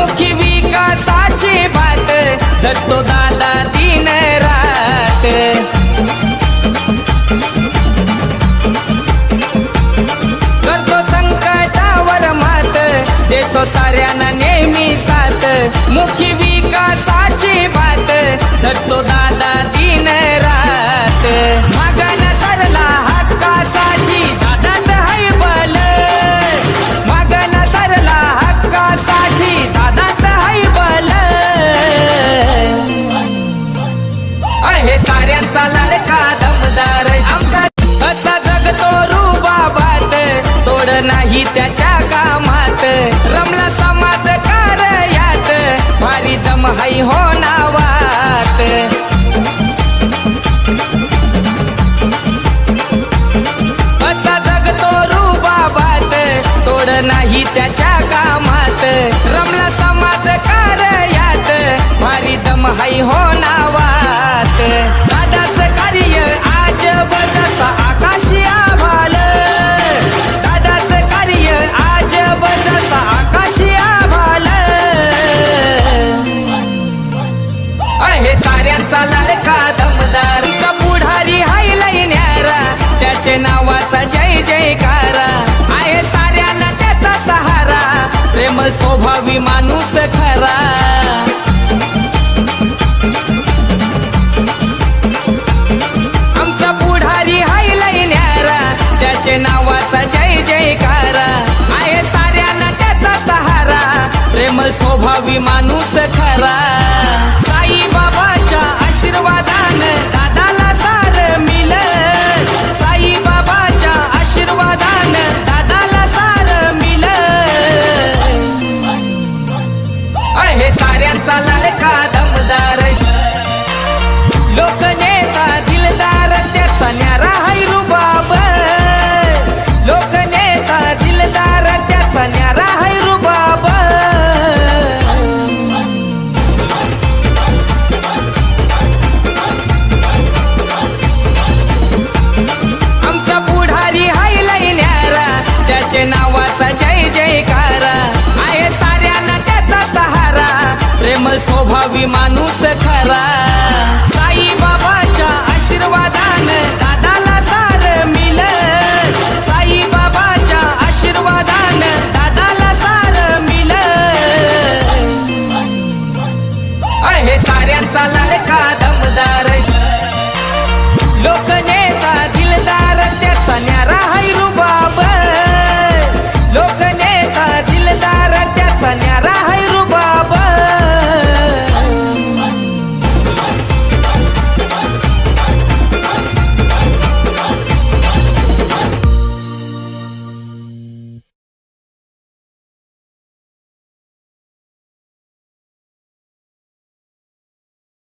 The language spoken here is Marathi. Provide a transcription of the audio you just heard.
मुखी विकासाची बात झटतो दादा दिन रात. करतो संकटावर मात देतो साऱ्यांना नेहमी साथ. मुखी साऱ्यांचा लाडका दमदारचा पुढारी हाय लय न्यारा त्याचे नावाचा जय जयकारा. आहे साऱ्यांना त्याचा सहारा. प्रेमल स्वभावी माणूस खरा. आमचा पुढारी हाय लय न्यारा त्याचे नावाचा जय जयकारा. आहे साऱ्यांना त्याचा सहारा. प्रेमल स्वभावी माणूस खरा. असा जय जयकारा. आहे साऱ्या त्याचा सहारा. प्रेमल स्वभावी माणूस खरा.